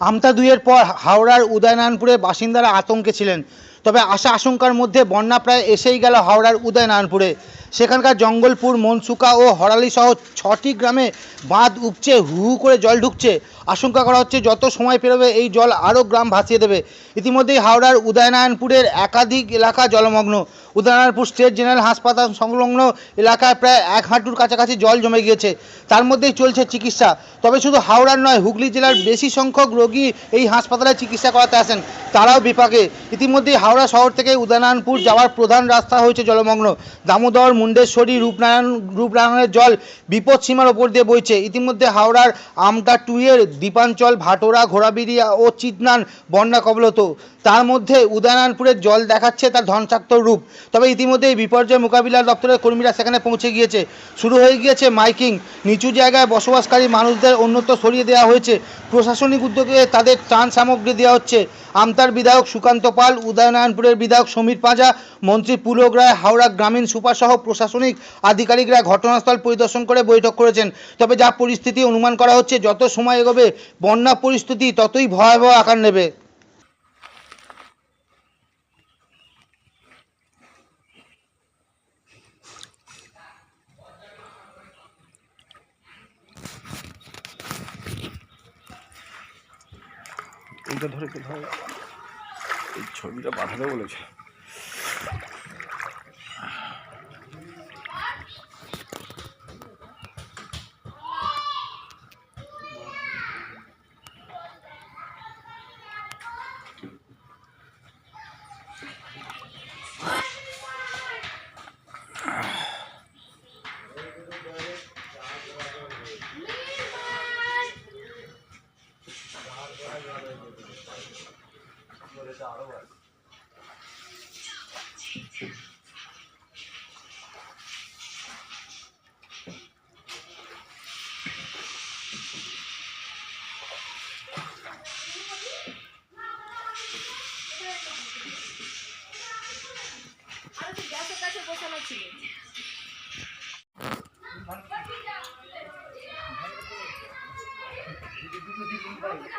আমতা দুইয়ের পর হাওড়ার উদয়নারায়ণপুরে বাসিন্দারা আতঙ্কে ছিলেন। তবে আশা আশঙ্কার মধ্যে বন্যা প্রায় এসেই গেল হাওড়ার উদয়নারায়ণপুরে। সেখানকার জঙ্গলপুর, মনসুকা ও হরালি সহ ছটি গ্রামে বাঁধ উপচে হু করে জল ঢুকছে। আশঙ্কা করা হচ্ছে যত সময় পেরোবে এই জল আরও গ্রাম ভাসিয়ে দেবে। ইতিমধ্যেই হাওড়ার উদয়নারায়ণপুরের একাধিক এলাকা জলমগ্ন। উদয়নারায়ণপুর স্টেট জেনারেল হাসপাতাল সংলগ্ন এলাকায় প্রায় এক হাঁটুর কাছাকাছি জল জমে গিয়েছে। তার মধ্যেই চলছে চিকিৎসা। তবে শুধু হাওড়ার নয়, হুগলি জেলার বেশি সংখ্যক রোগী এই হাসপাতালে চিকিৎসা করাতে আসেন। তারাও বিপাকে। ইতিমধ্যেই হাওড়া শহর থেকে উদয়নারায়ণপুর যাওয়ার প্রধান রাস্তা হয়েছে জলমগ্ন। দামোদর, মুন্ডেশ্বরী, রূপনারায়ণ, রূপনারায়ণের জল বিপদ সীমার ওপর দিয়ে বইছে। ইতিমধ্যে হাওড়ার আমতা টুয়ের দ্বীপাঞ্চল ভাটোরা ঘোড়াবিড়িয়া ও চিতনান বন্যা কবলত। তার মধ্যে উদয়নারায়ণপুরের জল দেখাচ্ছে তার ধ্বংসাত্মক রূপ। তবে ইতিমধ্যেই বিপর্যয় মোকাবিলা দপ্তরের কর্মীরা সেখানে পৌঁছে গিয়েছে। শুরু হয়ে গিয়েছে মাইকিং। নিচু জায়গায় বসবাসকারী মানুষদের অন্যত্র সরিয়ে দেওয়া হয়েছে। প্রশাসনিক উদ্যোগে তাদের ত্রাণ সামগ্রী দেওয়া হচ্ছে। আমতার বিধায়ক সুকান্ত পাল উদয়নারায়ণপুরের বিধায়ক সমীর পাঁজা, মন্ত্রী পুলক রায়, হাওড়া গ্রামীণ সুপারসহ প্রশাসনিক আধিকারিকরা ঘটনাস্থল পরিদর্শন করে বৈঠক করেছেন। তবে যা পরিস্থিতি অনুমান করা হচ্ছে, যত সময় এগোবে, বন্যা পরিস্থিতি ততই ভয়াবহ আকার নেবে। ধরে ধরে? এই ছবিটা পাঠাতে বলেছে।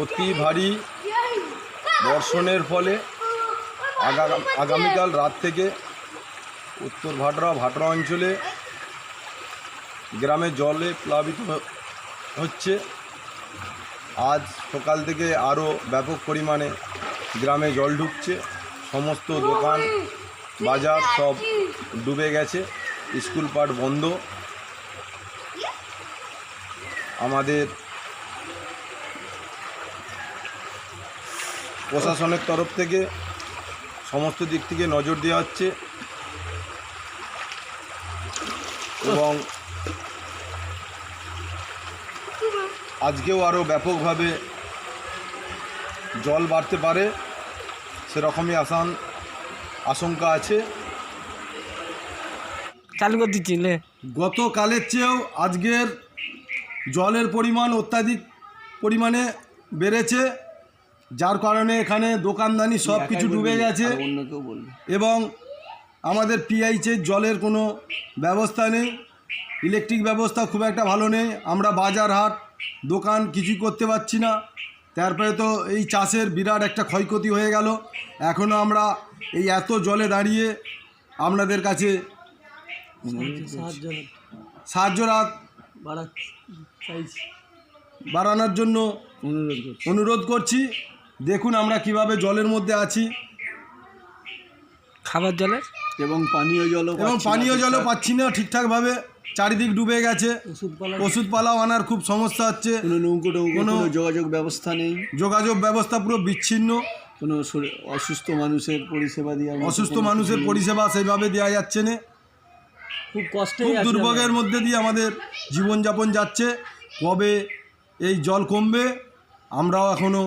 অতি ভারী বর্ষণের ফলে আগামীকাল রাত থেকে উত্তর ভাটরা ভাটরা অঞ্চলে গ্রামে জলে প্লাবিত হচ্ছে। আজ সকাল থেকে আরও ব্যাপক পরিমাণে গ্রামে জল ঢুকছে। সমস্ত দোকান, বাজার সব ডুবে গেছে। স্কুল পাঠ বন্ধ। আমাদের প্রশাসনের তরফ থেকে সমস্ত দিক থেকে নজর দেওয়া হচ্ছে। এবং আজকেও আরও ব্যাপকভাবে জল বাড়তে পারে সেরকমই আসান আশঙ্কা আছে। চালু করে দিচ্ছি গতকালের চেয়েও আজকের জলের পরিমাণ অত্যাধিক পরিমাণে বেড়েছে যার কারণে এখানে দোকানদানি সব কিছু ডুবে গেছে এবং আমাদের পিআইচের জলের কোনো ব্যবস্থা নেই ইলেকট্রিক ব্যবস্থা খুব একটা ভালো নেই, আমরা বাজার হাট, দোকান কিছুই করতে পারছি না। তারপরে তো এই চাষের বিরাট একটা ক্ষয়ক্ষতি হয়ে গেল। এখনও আমরা এই এত জলে দাঁড়িয়ে আপনাদের কাছে সাহায্য রাত বাড়ানোর জন্য অনুরোধ করছি। দেখুন আমরা কীভাবে জলের মধ্যে আছি। খাবার জলের? এবং পানীয় জলও এবং পানীয় জলও পাচ্ছি না ঠিকঠাকভাবে। চারিদিক ডুবে গেছে। ওষুধপালা ওষুধপালাও আনার খুব সমস্যা হচ্ছে। কোনো নৌকো কোনো যোগাযোগ ব্যবস্থা নেই। যোগাযোগ ব্যবস্থা পুরো বিচ্ছিন্ন। কোনো অসুস্থ মানুষের পরিষেবা দেওয়া অসুস্থ মানুষের পরিষেবা সেইভাবে দেওয়া যাচ্ছে না। খুব কষ্টে খুব দুর্ভোগের মধ্যে দিয়ে আমাদের জীবনযাপন যাচ্ছে। কবে এই জল কমবে আমরাও এখনও